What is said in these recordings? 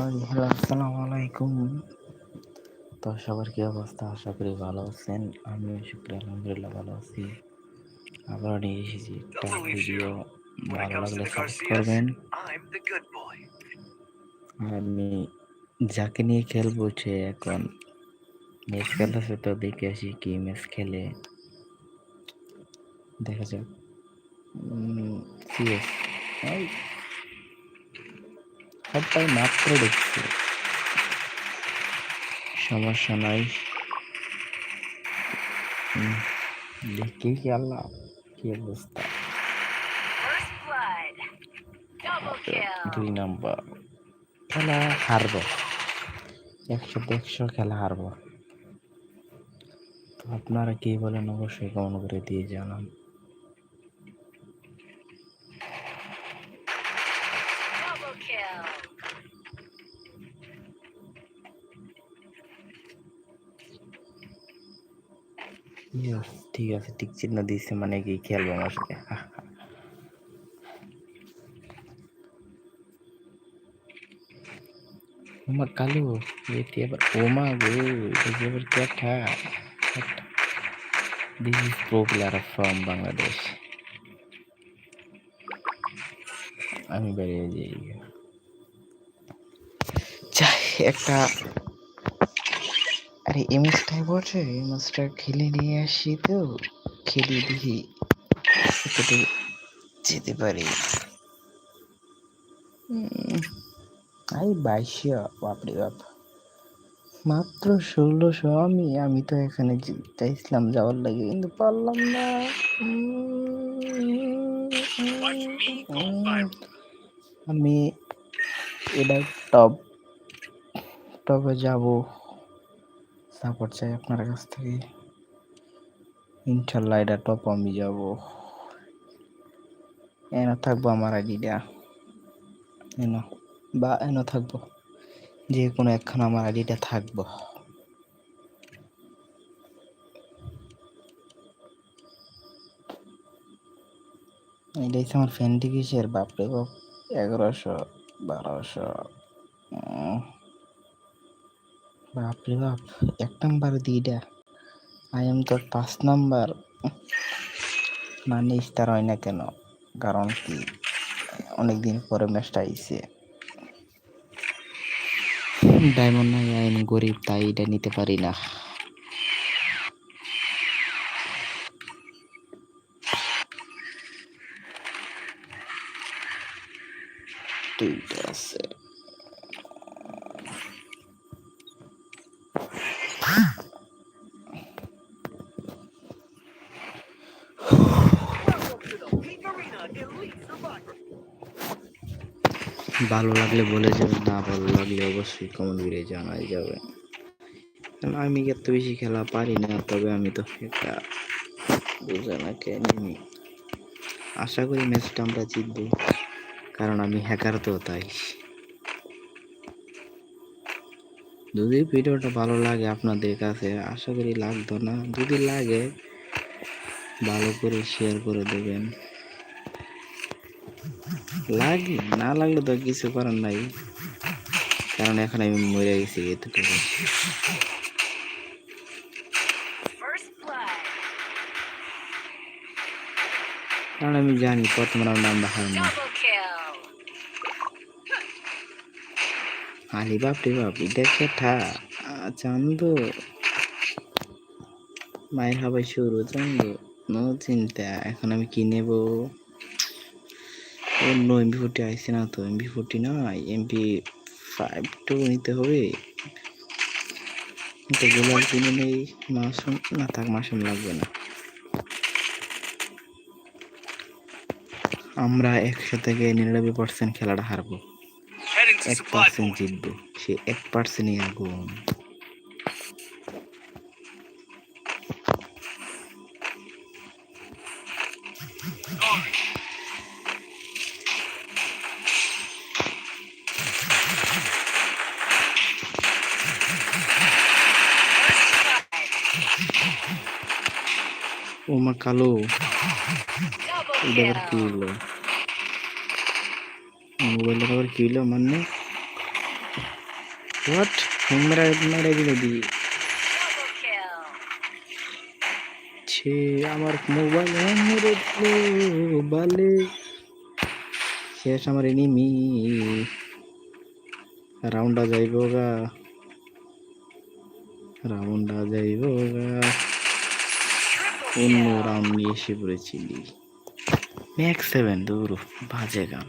Hello আসসালামু আলাইকুম। তো সবার কি অবস্থা? আশা করি ভালো আছেন। আমি শুক্র আলহামদুলিল্লাহ ভালো আছি। আবার নিয়ে এসেছি একটা ভিডিও। ভালো লাগলে করবেন। আমি যাকে নিয়ে খেলব সে এখন ম্যাচ খেলতেছে, তো দেখে আসি কি ম্যাচ খেলে। দেখা যাক। সিএস সবাই মাত্র দেখছি। সমস্যা নাই। দেখি কি আল্লাহ কি অবস্থা. দুই নম্বর। খেলা হারব। একশো একশো খেলা হারব। তো আপনারা কি বলেন অবশ্যই কমন করে দিয়ে জানান। ঠিক আছে, ঠিক চিহ্ন দিচ্ছে মানে কি খেলব আমার সাথে। ওমা কালু, এটি আবার ওমা গো, এটা কি আবার ক্যাঠা this is pro player from Bangladesh আমি বেরিয়ে যাই। যাই, একটা আরে এই ম্যাচটাই বলছে এই ম্যাচটা খেলে নিয়ে আসি তো খেলে দেখি কতটুকু যেতে পারি। উম, এই বাইশশো বাপরে বাপ। মাত্র ষোলোশো আমি আমি তো এখানে চাইছিলাম যাওয়ার লাগে কিন্তু পারলাম না। আমি এবার টপ টপে যাব। সাপোর্ট চাই আপনার কাছ থেকে। ইনশাল্লাহ এটা টপ আমি যাব। এন থাকব আমার আইডিটা। এন, বা এন থাকব। যে কোনো একখানে আমার আইডিটা থাকব। এটা হচ্ছে আমার কিসের বাপরে বাপ। এগারোশো, বারোশো বাপরে বাপ, এক নাম্বার দিটা আই এম তো পাঁচ নাম্বার। মানে ইস্তার হয় না কেন? কারণ কি? অনেকদিন পরে ম্যাচটা আইছে। ডায়মন্ড নাই আইন গরিব, তাই এটা নিতে পারি না। দুইটা আছে। ভালো লাগলে বলে যাবে না ভালো লাগলে অবশ্যই কমেন্ট করে জানাই যাবে কারণ আমি এত বেশি খেলা পারি না, তবে আমি তো একটা বুঝে না নিমি আশা করি ম্যাচটা আমরা জিতবো, কারণ আমি হ্যাকার তো তাই। যদি ভিডিওটা ভালো লাগে আপনাদের কাছে, আশা করি লাগতো না। যদি লাগে, ভালো করে শেয়ার করে দেবেন। লাগে না লাগলে তো কিছু করার নাই। কারণ এখন আমি মরে গেছি এতটুকু। কারণ আমি জানি প্রথম রাউন্ড আমরা kill. আলি বাপ রে বাপ, এটা কেঠা চান্দ মায়ের হাবাই শুরু চান্দ নো চিন্তা এখন আমি কি নেব? অন্য এমপি ফোরটি আইসি না তো। এমপি ফোরটি না এমপি টু নিতে হবে। তো গোলাল কিনে নেই, মাসুম, না থাক, মাসুম লাগবে না। আমরা একশো থেকে নিরানব্বই পার্সেন্ট খেলাটা হারবো। এক পার্সেন্ট. জিতবো। সে এক পার্সেন্টই আগুন। ও মা কালো এটা আবার কি. হলো। মোবাইলটা আবার কি হলো মানে। হোয়াট মেরা মেরা দিল দি. ছে, আমার মোবাইল মেরে দিল বালে। শেষ আমার এনিমি রাউন্ডা যাইব গা রাউন্ডা যাইব গা অন্য. রাউন্ড নিয়ে এসে পড়েছিলি ম্যাক্স সেভেন দৌড় বাজে গান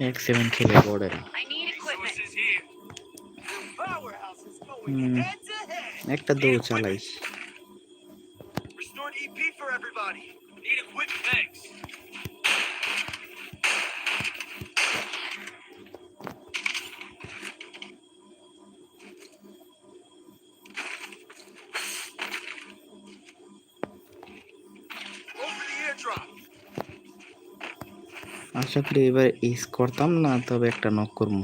ম্যাক্স সেভেন খেলে পড়ে না একটা দৌড় equipment. আশা এবার ইস করতাম না তবে একটা নক করব।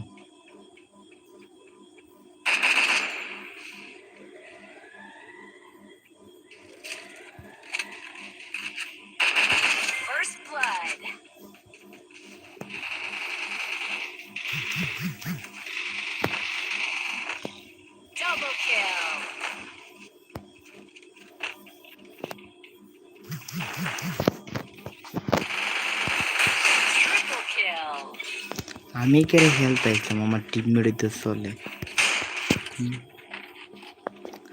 আমি কেড়ে খেলতে আসলাম আমার টিম মেডিতে চলে।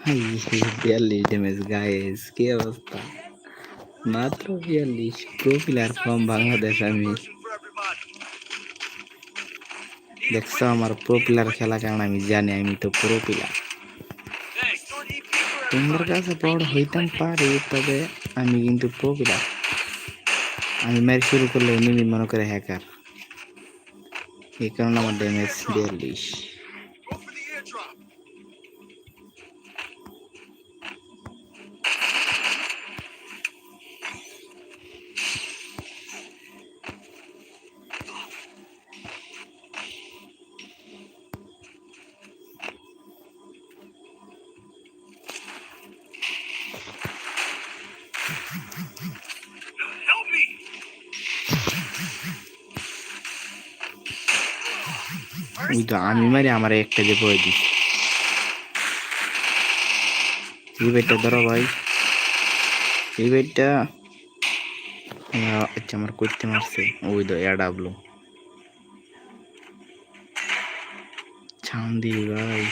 হাই, বিয়াল্লিশ ড্যামেজ গায়েস কি অবস্থা? মাত্র বিয়াল্লিশ প্রো প্লেয়ার ফ্রম বাংলাদেশ আমি। দেখছ, আমার প্রো খেলা কারণ আমি জানি, আমি তো প্রো প্লেয়ার তোমার কাছে পাওয়ার হইতাম পারি, তবে আমি কিন্তু প্রো আমি মেরে শুরু করলে এনিমি মনে করে হ্যাকার এই কারণে আমার ড্যামেজ বিয়াল্লিশ ওই তো আমি মারি আমার একটা যে বই দিস। এই বেটটা ধরো ভাই। এই বেটটা আচ্ছা আমার করতে মারছে। ওই তো এডাবলো ছাউন দিই ভাই।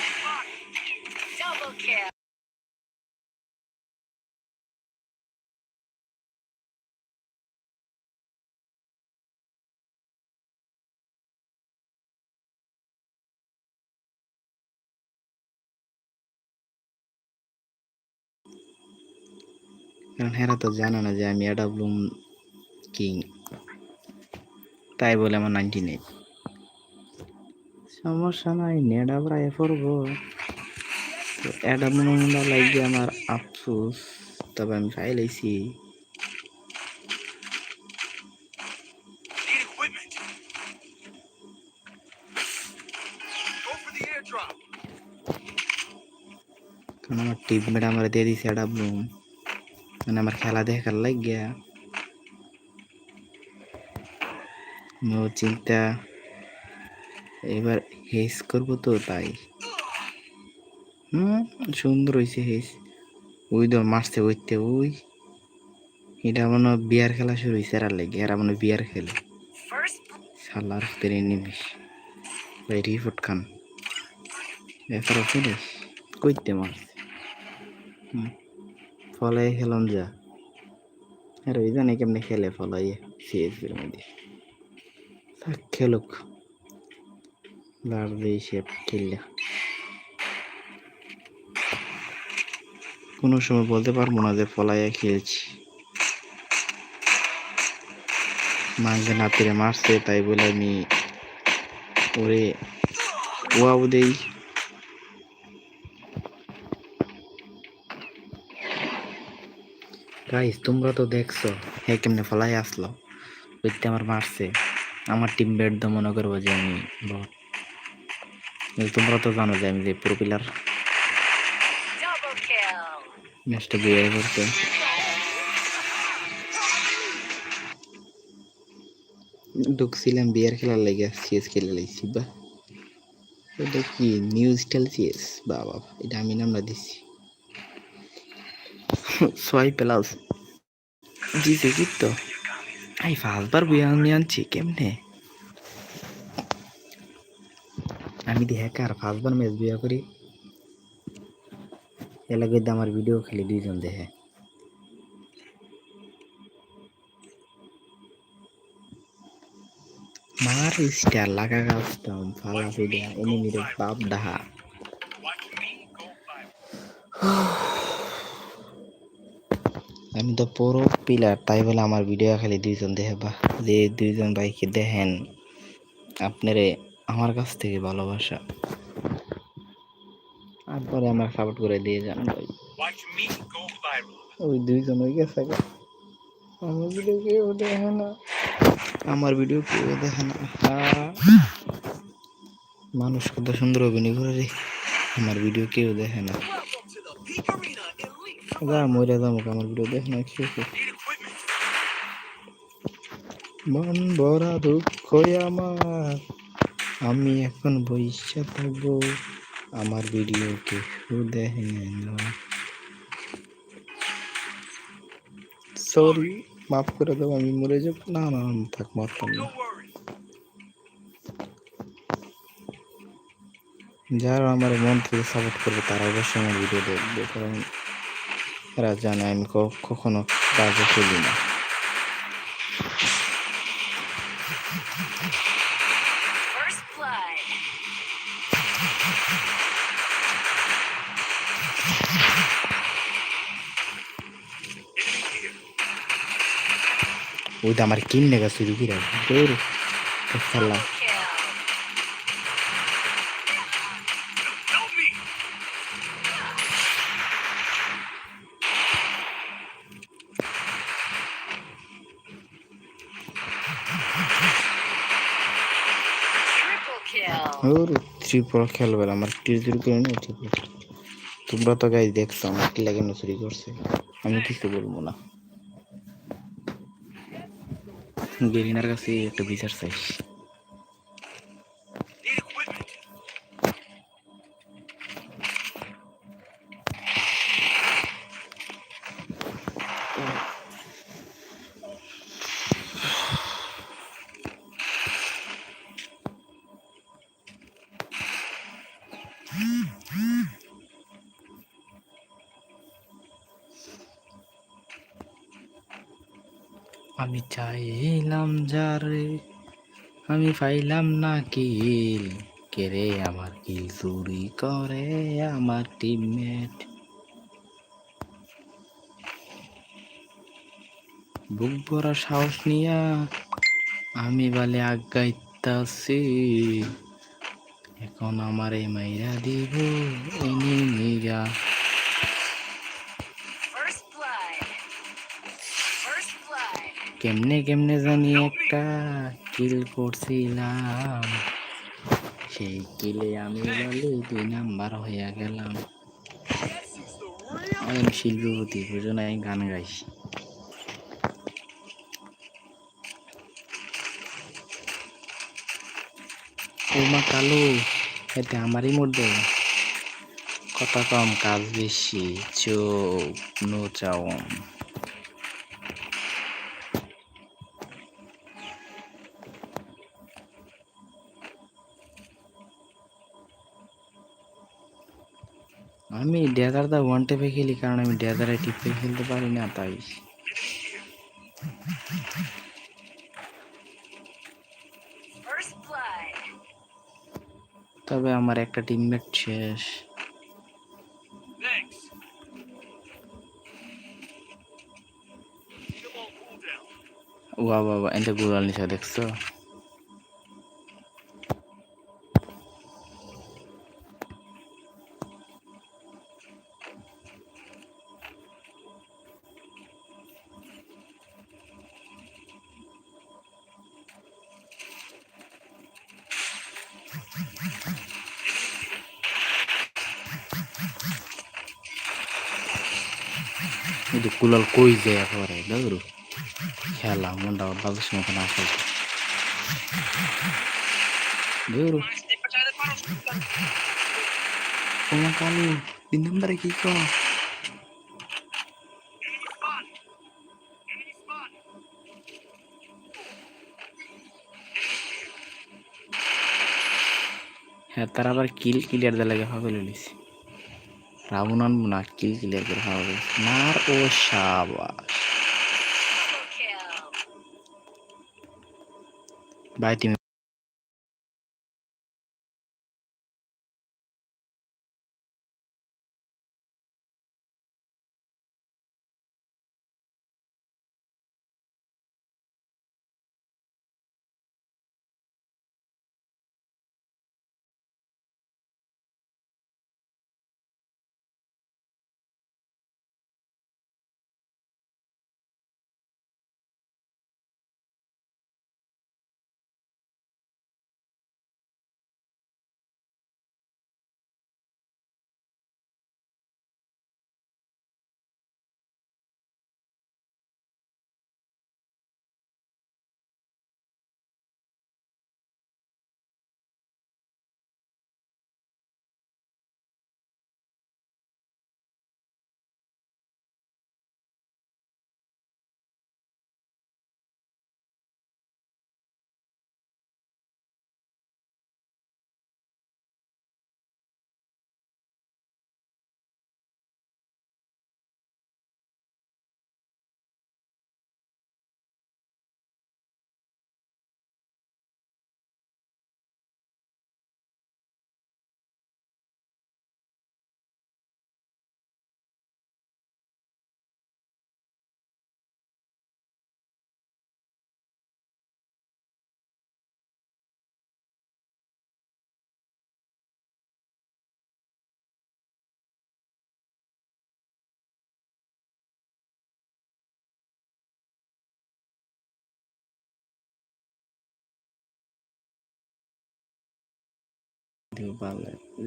কারণ হেরা তো জানে না যে আমি এডাবলুম কিং তাই বলে আমার নাইনটি নেই সমস্যা নাই নেট নেডা প্রায় পড়ব এডাবলুম লাগে আমার আফসোস তবে আমি ফাইলাইছি আমার টিমমেট আমার দিয়ে দিছে এডাবলুম মানে আমার খেলা দেখার লাগিয়া চিন্তা এবার হেস করব তো তাই। হুম, সুন্দর হয়েছে হেস। ওই তো মারছে ওইতে ওই। এটা মনে বিয়ার খেলা শুরু হয়েছে এরা লাগে, এরা মনে বিয়ার খেলে। সালার তেরে নিমিশ ভাই রিপোর্ট খান। এছাড়া ফিনিশ কইতে মারছে। হুম। ফলে খেলাম যা। আর ওই জানে কেমনে খেলে ফলাই সিএসবির মধ্যে। থাক, খেলুক। লাড় দিয়ে সে খেললে। কোনো সময় বলতে পারব না যে ফলাইয়া খেলছি। মাঝে নাতিরে মারছে, তাই বলে আমি ওরে ওয়াও দেই। গাইস তোমরা তো দেখছ, হে কেমনে ফলাই আসলো? ওইতে আমার মারছে। আমার টিম বেড তো মনে করব যে আমি বট তোমরা তো জানো যে আমি যে প্রো kill. ম্যাচটা বিয়ে করতে। ঢুকছিলাম বিয়ার খেলার লাগে সিএস খেলে লাইছি বা। এটা কি নিউজ টেলসিয়াস বাবা, এটা আমি নামটা দিচ্ছি ছয় প্লাস জিতে কি তো আই ফার্স্টবার বিয়ে আমি আনছি কেমনে আমি দি হ্যাকার ফার্স্টবার ম্যাচ বিয়ে করি এলাকায় আমার ভিডিও খেলি দুইজন দেখে মার স্টার লাগা কাস্টম ফালা ফিডা এনিমিরে বাপ ডাহা আমি তো পুরো পিলার তাই বলে আমার ভিডিও খালি দুইজন দেখে বা যে দুইজন ভাইকে দেখেন আপনারে আমার কাছ থেকে ভালোবাসা। তারপরে আমার সাপোর্ট করে দিয়ে যান ভাই. ওই দুইজন ওই গেছে। আমার ভিডিও কেউ দেখে না। আমার ভিডিও কেউ দেখে না। মানুষ কত সুন্দর অভিনয় করে রে। আমার ভিডিও কেউ দেখে না। যা মরে যাব আমার ভিডিও দেখে না কি. মন ভরা দুঃখ আমার আমি এখন বইসা থাকব আমার ভিডিও কেউ দেখে না সরি মাফ করে দেবো আমি মরে যাব। না না আমি থাক মারতাম না যারা আমার মন থেকে সাপোর্ট করবে, তারা অবশ্যই আমার ভিডিও দেখবে, কারণ এরা জানে আমি কখনো কাজে ফেলি না. ওইটা আমার কিনে গেছে চুরি করে দৌড় খেললাম ওর ত্রিপুরা খেলবে আমার টির চুরি করে নেই ত্রিপুরা তোমরা তো গাই দেখছ আমার কি লাগে না চুরি করছে। আমি কিছু বলব না। গেরিনার কাছে একটা বিচার চাই। চাইলাম যারে আমি পাইলাম না কিল। কেরে আমার কিল চুরি করে আমার টিমমেট বুক ভরা সাহস নিয়া আমি বলে আগাইতাছি। এখন আমার এই মাইরা দিব এনিমিরা First কেমনে কেমনে জানি একটা কিল করছিলাম। সেই কিলে আমি বলি দুই নাম্বার হইয়া গেলাম. আমি শিল্পপতি, বুঝো না গান গাইছি। ও মা কালু, এতে আমারই মধ্যে কথা কম, কাজ বেশি, চোখ নো চাওন আমি ডেজার দা ওয়ান টেপে খেলি কারণ আমি ডেজারে টিপে খেলতে পারি না তাই। তবে আমার একটা টিমমেট শেষ. ওয়া বাবা এতে গুলাল নিশা দেখছ? কুলাল কই যায় একেবারে? দাদু খেলা মনটা বাজার সময় না খেলছে তোমার কালু? তিন নম্বরে কি কর? হ্যাঁ তার আবার কিল ক্লিয়ার দেওয়া লাগে ভাবে লিছি রাবণ আনব না কিল ক্লিয়ার করে মার ও সাবাস। ভাই তুমি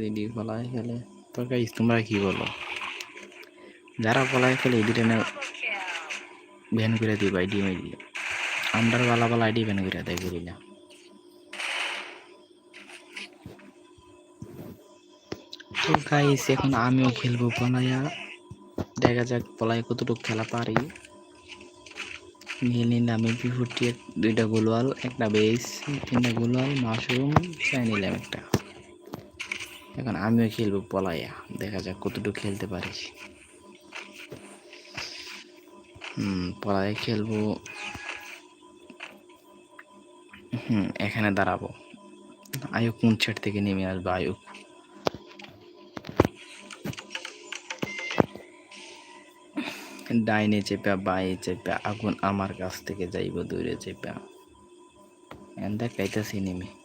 রেডি পলায় খেলে। তোমরা কি বলো? যারা পলায় খেলে এডিটে না. ব্যান করে দিই আইডি মাইডি আন্ডার বালা বালা আইডি ব্যান করে দেয় করি না? তো গাইস, এখন আমিও খেলব পলায়া। দেখা যাক পলায় কতটুকু খেলা পারি। নিয়ে নিন আমি বিফুটি দুইটা গোলওয়াল, একটা বেস তিনটা গোলওয়াল মাশরুম চাই নিলাম একটা। এখন আমিও খেলব পলাইয়া। দেখা যাক কতটুকু খেলতে পারি। হুম, পলাইয়া খেলব। হুম, এখানে দাঁড়াবো। আয়ু কোন ছেট থেকে নেমে আসবে, আয়ুক। ডাইনে চেপা, বায়ে চেপা, আগুন আমার কাছ থেকে যাইব, দূরে চেপা। এন্দা কাইতাছি নেমে।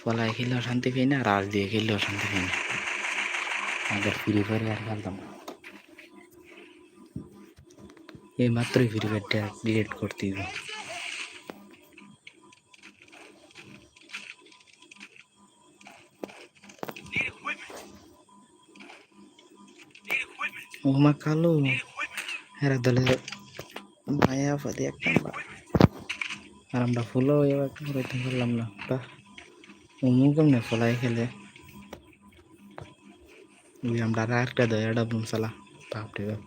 ফলায় খেললেও শান্তি পাই না রাজ দিয়ে খেললেও শান্তি পাই না আগে ফ্রি ফায়ার খেলতাম এই মাত্রই ফ্রি ফায়ারটা ডিলিট করতে দিব Need equipment. Need equipment. ও মা কালো এরা দলে মায়া ফাদি একটা আর আমরা ফুলও এবার করতে পারলাম না বাহ অমু কেমনে ফলাই খেলে আমরা আর একটা দয়া ডাবলুম সালা বাপরে বাপ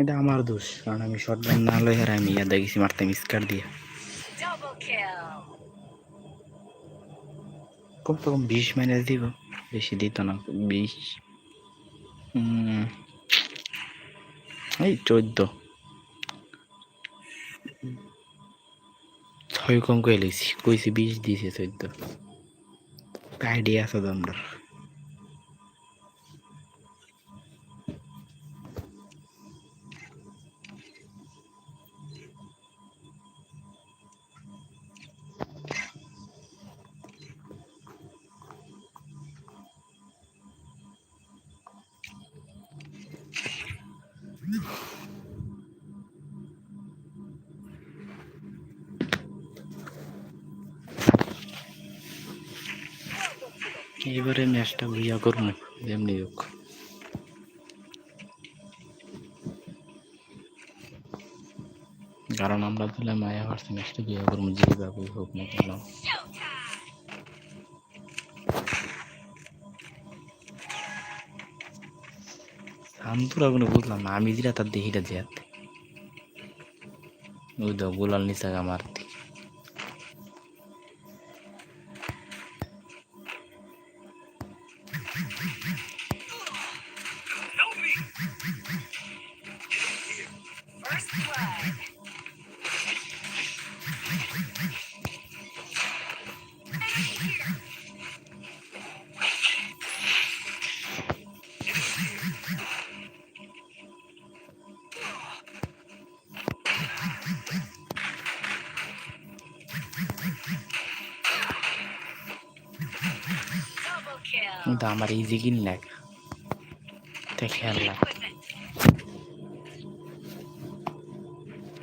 এটা আমার দোষ কারণ আমি শর্ট গান না লই আর আমি ইয়াদা গেছি মারতে মিসকার দিয়ে। কম বিশ মাইনাস দিব বেশি দিত না বিশ। এই চোদ্দ। ছয় কম কয়ে লিখছি কইছি বিশ দিয়েছে চোদ্দ। আইডিয়া আছে তো আমরা এবারে ম্যাচটা বুঝা করুন। যেমনি হোক। কারণ আমরা তাহলে মায়া ভার্সে ম্যাচটা বিয়ে করব যেভাবে হোক না কেন। শান্তরা কোনো বুঝলাম না, আমি যেটা তার দেখিটা যেত ওই তো গোলাল নিচাগা মারতি কিন্তু আমার ইজি কিন লাগ তে খেললাম Equipment.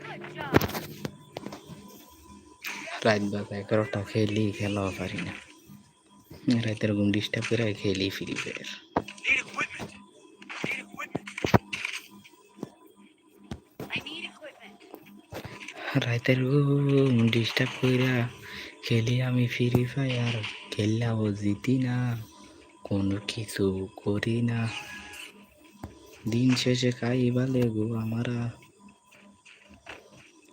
Good job. রাত বাজে এগারোটা খেলি খেলাও পারি না রাতের ঘুম ডিস্টার্ব করে খেলি ফ্রি ফায়ার. রাতের ঘুম ডিস্টার্ব করে খেলি আমি ফ্রি ফায়ার খেললাও জিতি না কোনো কিছু করি না দিন শেষে খাই বালে গো আমারা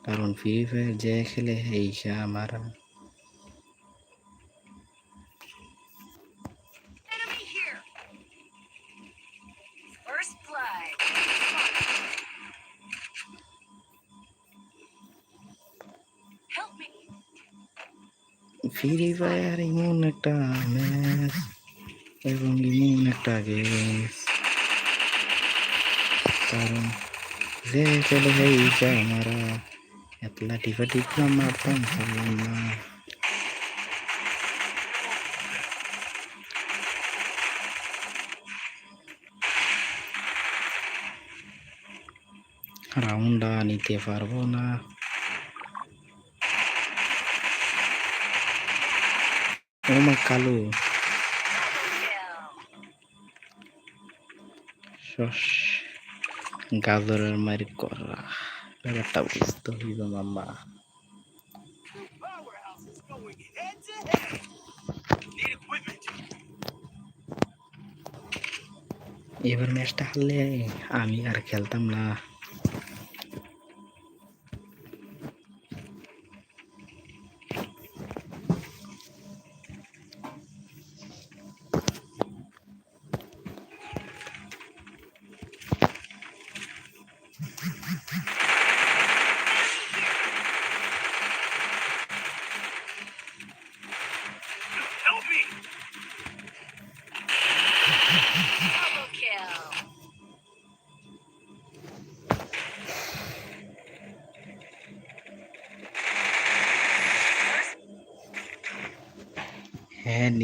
কারণ ফ্রি ফায়ার যে খেলে এইসা আমারা Enemy here. First blood. Help me. Free fire এমন একটা ম্যাচ এবং এমন একটা গেম কারণ যে চলে এইটা আমরা এতলা টিপা টিপলাম মারতাম পারলাম না রাউন্ডা নিতে পারব না ও মা কালু গাজরের মারি করা ব্যাপারটা বুঝতে হইব! এবার ম্যাচটা হারলে আমি আর খেলতাম না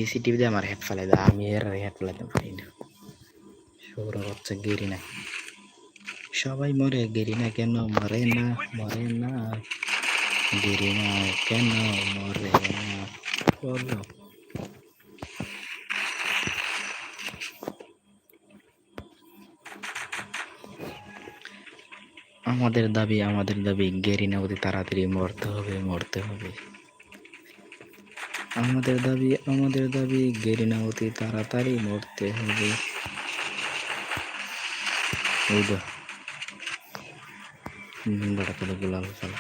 নিচে দিয়ে আমার হেড ফেলে দেয়, আমি এর হেড ফেলাতে পারি না। সৌর হচ্ছে গেরি না সবাই মরে গেরি না কেন মরে না? মরে না। গেরি না কেন মরে না? আমাদের দাবি আমাদের দাবি, গেরিনা অতি তাড়াতাড়ি মরতে হবে মরতে হবে। আমাদের দাবি আমাদের দাবি গেরিনা অতি তাড়াতাড়ি মরতে হবে। তো করে গোলাম চালা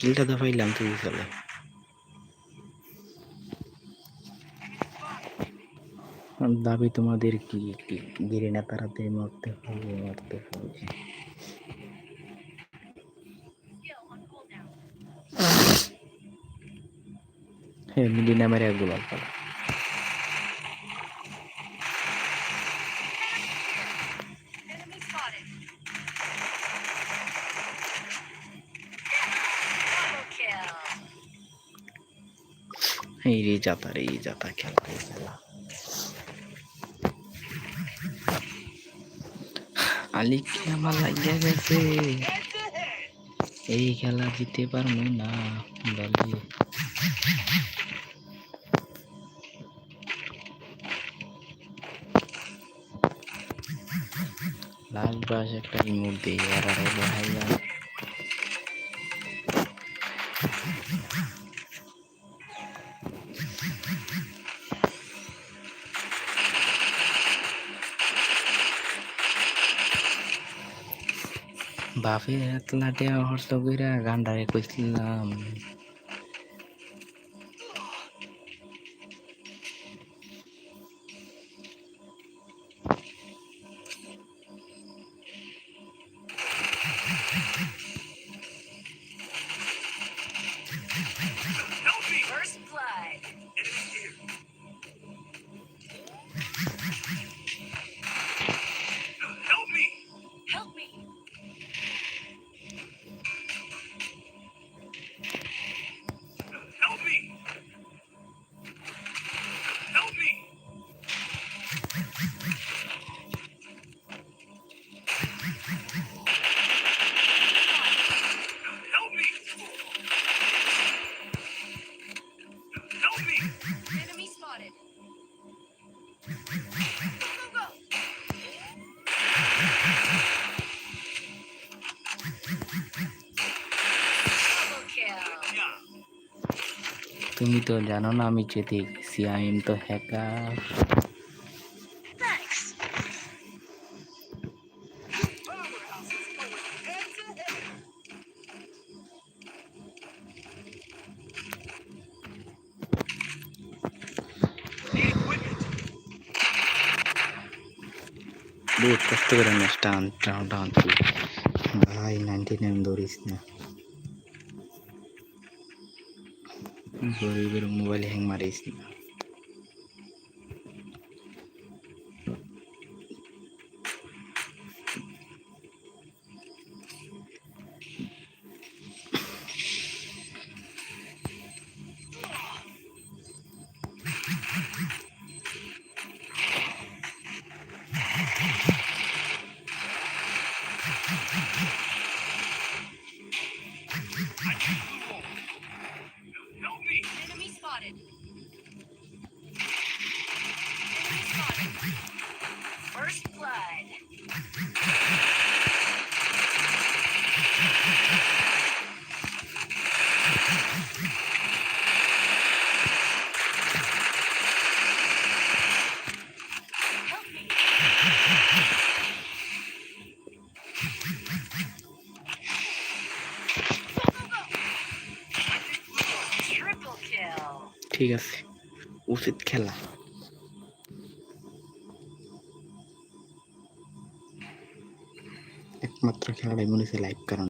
কিলটা দফাইলাম তুই চলে দাবি তোমাদের কি গেরিনা তাড়াতাড়ি মরতে হবে মরতে হবে. হ্যাঁ মিলি নামের এক গোলাম পালা. এই রে যাতা রে যাতা খেলা খেলা আলি কি আমার লাগিয়া গেছে Head to head! এই খেলা জিতে পারব না বলে লাল বাস একটা ইমোট দিয়ে আর আরও বাপে এতলাটে হর্ষ কইরা গান্ডারে কইছিলাম তুমি তো জানো না আমি চেতিক গেছি তো হ্যাকার টান তুই ভাই নাইনটি নাইন ধরিস না গরিবের মোবাইল হ্যাং মারিস না উচিত খেলা। একমাত্র খেলাটাই মনে হচ্ছে লাইভ কারণ।